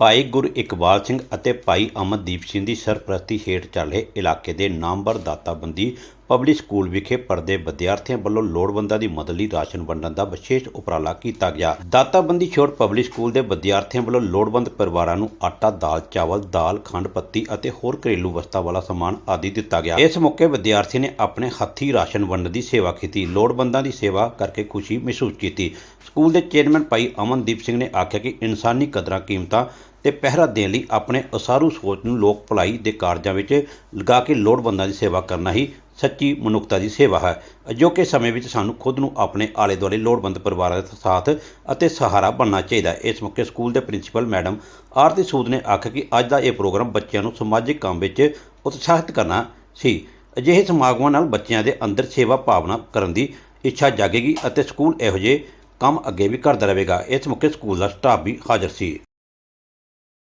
ਭਾਈ ਗੁਰ ਇਕਬਾਲ ਸਿੰਘ ਅਤੇ ਭਾਈ ਅਮਨਦੀਪ ਸਿੰਘ ਦੀ ਸਰਪ੍ਰਸਤੀ ਹੇਠ ਚੱਲ ਰਹੇ ਇਲਾਕੇ ਦੇ ਨਾਮਵਰ ਦਾਤਾਬੰਦੀ ਪਬਲਿਕ ਸਕੂਲ ਵਿਖੇ ਪੜ੍ਹਦੇ ਵਿਦਿਆਰਥੀਆਂ ਵੱਲੋਂ ਲੋੜਵੰਦਾਂ ਦੀ ਮਦਦ ਲਈ ਰਾਸ਼ਨ ਵੰਡਣ ਦਾ ਵਿਸ਼ੇਸ਼ ਉਪਰਾਲਾ ਕੀਤਾ ਗਿਆ। ਦਾਤਾਬੰਦੀ ਛੋੜ ਪਬਲਿਕ ਸਕੂਲ ਦੇ ਵਿਦਿਆਰਥੀਆਂ ਵੱਲੋਂ ਲੋੜਵੰਦ ਪਰਿਵਾਰਾਂ ਨੂੰ ਆਟਾ, ਦਾਲ, ਚਾਵਲ, ਦਾਲ, ਖੰਡ ਪੱਤੀ ਅਤੇ ਹੋਰ ਘਰੇਲੂ ਵਸਤਾਂ ਵਾਲਾ ਸਮਾਨ ਆਦਿ ਦਿੱਤਾ ਗਿਆ। ਇਸ ਮੌਕੇ ਵਿਦਿਆਰਥੀ ਨੇ ਆਪਣੇ ਹੱਥੀਂ ਰਾਸ਼ਨ ਵੰਡਣ ਦੀ ਸੇਵਾ ਕੀਤੀ। ਲੋੜਵੰਦਾਂ ਦੀ ਸੇਵਾ ਕਰਕੇ ਖੁਸ਼ੀ ਮਹਿਸੂਸ ਕੀਤੀ। ਸਕੂਲ ਦੇ ਚੇਅਰਮੈਨ ਭਾਈ ਅਮਨਦੀਪ ਸਿੰਘ ਨੇ ਆਖਿਆ ਕਿ ਇਨਸਾਨੀ ਕਦਰਾਂ, ਕੀਮਤਾਂ ਤੇ ਪਹਿਰਾ ਦੇਣ ਲਈ ਆਪਣੇ ਅਸਾਰੂ ਸੋਚ ਨੂੰ ਲੋਕ ਭਲਾਈ ਦੇ ਕਾਰਜਾਂ ਵਿੱਚ ਲਗਾ ਕੇ ਲੋੜਵੰਦਾਂ ਦੀ ਸੇਵਾ ਕਰਨਾ ਹੀ ਸੱਚੀ ਮਨੁੱਖਤਾ ਦੀ ਸੇਵਾ ਹੈ। ਅਜੋਕੇ ਸਮੇਂ ਵਿੱਚ ਸਾਨੂੰ ਖੁਦ ਨੂੰ ਆਪਣੇ ਆਲੇ ਦੁਆਲੇ ਲੋੜਵੰਦ ਪਰਿਵਾਰਾਂ ਦਾ ਸਾਥ ਅਤੇ ਸਹਾਰਾ ਬਣਨਾ ਚਾਹੀਦਾ ਇਸ ਮੌਕੇ ਸਕੂਲ ਦੇ ਪ੍ਰਿੰਸੀਪਲ ਮੈਡਮ ਆਰਤੀ ਸੂਦ ਨੇ ਆਖਿਆ ਕਿ ਅੱਜ ਦਾ ਇਹ ਪ੍ਰੋਗਰਾਮ ਬੱਚਿਆਂ ਨੂੰ ਸਮਾਜਿਕ ਕੰਮ ਵਿੱਚ ਉਤਸ਼ਾਹਿਤ ਕਰਨਾ ਸੀ। ਅਜਿਹੇ ਸਮਾਗਮਾਂ ਨਾਲ ਬੱਚਿਆਂ ਦੇ ਅੰਦਰ ਸੇਵਾ ਭਾਵਨਾ ਕਰਨ ਦੀ ਇੱਛਾ ਜਾਗੇਗੀ ਅਤੇ ਸਕੂਲ ਇਹੋ ਜਿਹੇ ਕੰਮ ਅੱਗੇ ਵੀ ਕਰਦਾ ਰਹੇਗਾ। ਇਸ ਮੌਕੇ ਸਕੂਲ ਦਾ ਸਟਾਫ ਵੀ ਹਾਜ਼ਰ ਸੀ।